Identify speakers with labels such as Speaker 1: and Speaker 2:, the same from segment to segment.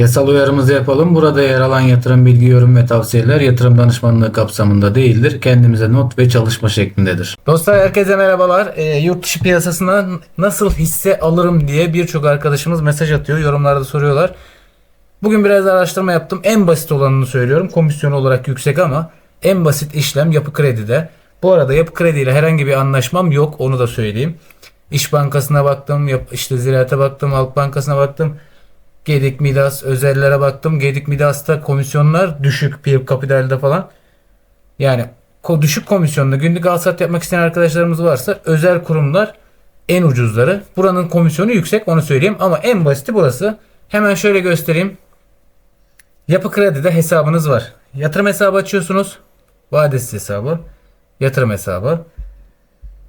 Speaker 1: Yasal uyarımızı yapalım. Burada yer alan yatırım bilgi, yorum ve tavsiyeler yatırım danışmanlığı kapsamında değildir. Kendimize not ve çalışma şeklindedir. Dostlar herkese merhabalar. E, yurt dışı piyasasına nasıl hisse alırım diye birçok arkadaşımız mesaj atıyor. Yorumlarda soruyorlar. Bugün biraz araştırma yaptım. En basit olanını söylüyorum. Komisyon olarak yüksek ama en basit işlem yapı kredide. Bu arada yapı krediyle herhangi bir anlaşmam yok. Onu da söyleyeyim. İş Bankası'na baktım. İşte Ziraat'a baktım. Halk Bankası'na baktım. Gedik Midas özellere baktım. Gedik Midas'ta komisyonlar düşük bir kapitalde falan. Yani düşük komisyonda günlük al sat yapmak isteyen arkadaşlarımız varsa özel kurumlar en ucuzları. Buranın komisyonu yüksek onu söyleyeyim ama en basiti burası. Hemen şöyle göstereyim. Yapı Kredi'de hesabınız var. Yatırım hesabı açıyorsunuz. Vadesiz hesabı. Yatırım hesabı.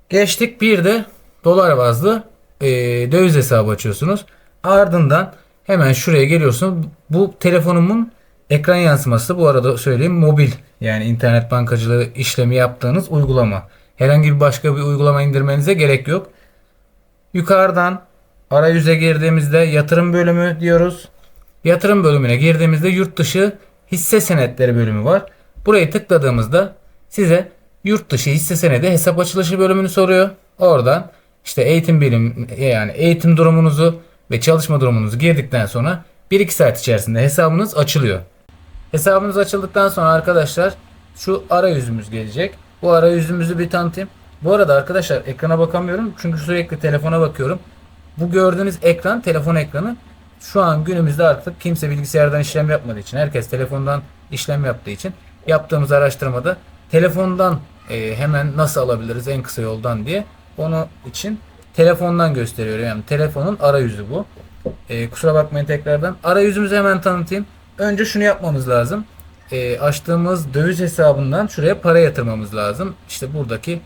Speaker 1: Geçtik bir de dolar bazlı e, döviz hesabı açıyorsunuz. Ardından hemen şuraya geliyorsunuz. Bu telefonumun ekran yansıması bu arada söyleyeyim mobil yani internet bankacılığı işlemi yaptığınız uygulama. Herhangi bir başka bir uygulama indirmenize gerek yok. Yukarıdan arayüze girdiğimizde yatırım bölümü diyoruz. Yatırım bölümüne girdiğimizde yurt dışı hisse senetleri bölümü var. Burayı tıkladığımızda size yurt dışı hisse senedi hesap açılışı bölümünü soruyor. Oradan işte eğitim bilim yani eğitim durumunuzu ve çalışma durumunuzu girdikten sonra 1-2 saat içerisinde hesabınız açılıyor. Hesabınız açıldıktan sonra arkadaşlar şu arayüzümüz gelecek. Bu arayüzümüzü bir tanıtayım. Bu arada arkadaşlar ekrana bakamıyorum çünkü sürekli telefona bakıyorum. Bu gördüğünüz ekran telefon ekranı. Şu an günümüzde artık kimse bilgisayardan işlem yapmadığı için herkes telefondan işlem yaptığı için yaptığımız araştırmada telefondan e, hemen nasıl alabiliriz en kısa yoldan diye onu için telefondan gösteriyor. Yani telefonun arayüzü bu. E, kusura bakmayın tekrardan. Arayüzümüzü hemen tanıtayım. Önce şunu yapmamız lazım. E, açtığımız döviz hesabından şuraya para yatırmamız lazım. İşte buradaki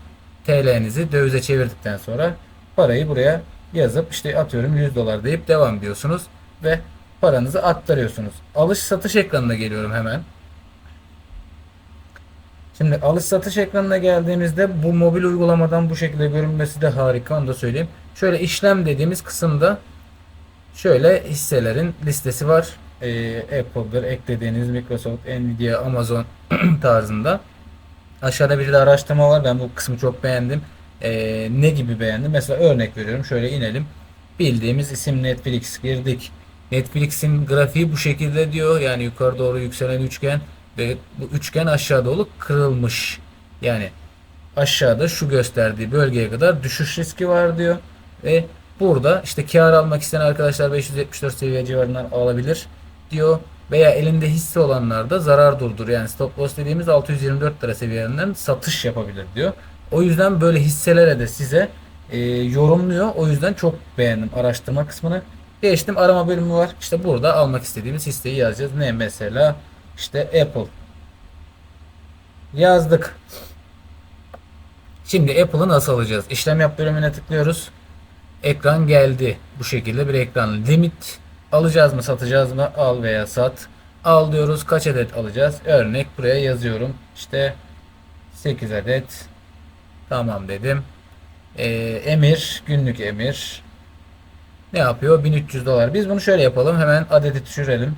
Speaker 1: TL'nizi dövize çevirdikten sonra parayı buraya yazıp işte atıyorum 100 dolar deyip devam diyorsunuz ve paranızı aktarıyorsunuz. Alış satış ekranına geliyorum hemen. Şimdi alış satış ekranına geldiğimizde bu mobil uygulamadan bu şekilde görünmesi de harika onu da söyleyeyim. Şöyle işlem dediğimiz kısımda şöyle hisselerin listesi var. Ee, Apple'dır eklediğiniz Microsoft, Nvidia, Amazon tarzında. Aşağıda bir de araştırma var. Ben bu kısmı çok beğendim. Ee, ne gibi beğendim? Mesela örnek veriyorum. Şöyle inelim. Bildiğimiz isim Netflix girdik. Netflix'in grafiği bu şekilde diyor. Yani yukarı doğru yükselen üçgen ve bu üçgen aşağı doğru kırılmış. Yani aşağıda şu gösterdiği bölgeye kadar düşüş riski var diyor. Ve burada işte kar almak isteyen arkadaşlar 574 seviye civarından alabilir diyor. Veya elinde hisse olanlar da zarar durdur. Yani stop loss dediğimiz 624 lira seviyelerinden satış yapabilir diyor. O yüzden böyle hisselere de size e, yorumluyor. O yüzden çok beğendim araştırma kısmını. Geçtim arama bölümü var. İşte burada almak istediğimiz hisseyi yazacağız. Ne mesela? İşte Apple. Yazdık. Şimdi Apple'ı nasıl alacağız? İşlem yap bölümüne tıklıyoruz. Ekran geldi. Bu şekilde bir ekran. Limit alacağız mı satacağız mı? Al veya sat. Al diyoruz. Kaç adet alacağız? Örnek buraya yazıyorum. İşte 8 adet. Tamam dedim. Ee, emir. Günlük emir. Ne yapıyor? 1300 dolar. Biz bunu şöyle yapalım. Hemen adeti düşürelim.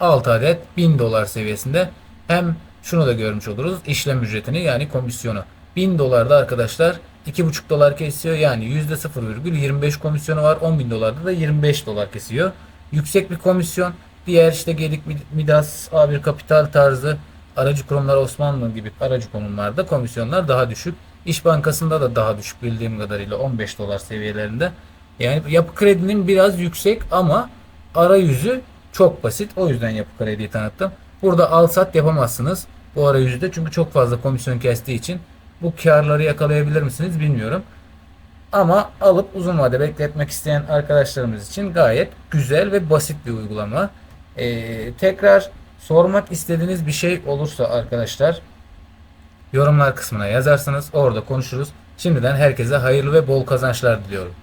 Speaker 1: 6 adet 1000 dolar seviyesinde. Hem şunu da görmüş oluruz. işlem ücretini yani komisyonu. 1000 dolarda arkadaşlar 2,5 dolar kesiyor. Yani %0,25 komisyonu var. 10.000 dolarda da 25 dolar kesiyor. Yüksek bir komisyon. Diğer işte Gedik Midas, A1 Kapital tarzı aracı kurumlar Osmanlı gibi aracı kurumlarda komisyonlar daha düşük. İş Bankası'nda da daha düşük bildiğim kadarıyla 15 dolar seviyelerinde. Yani yapı kredinin biraz yüksek ama arayüzü çok basit. O yüzden yapı krediyi tanıttım. Burada al sat yapamazsınız bu arayüzde çünkü çok fazla komisyon kestiği için bu karları yakalayabilir misiniz bilmiyorum. Ama alıp uzun vade bekletmek isteyen arkadaşlarımız için gayet güzel ve basit bir uygulama. Ee, tekrar sormak istediğiniz bir şey olursa arkadaşlar yorumlar kısmına yazarsınız. Orada konuşuruz. Şimdiden herkese hayırlı ve bol kazançlar diliyorum.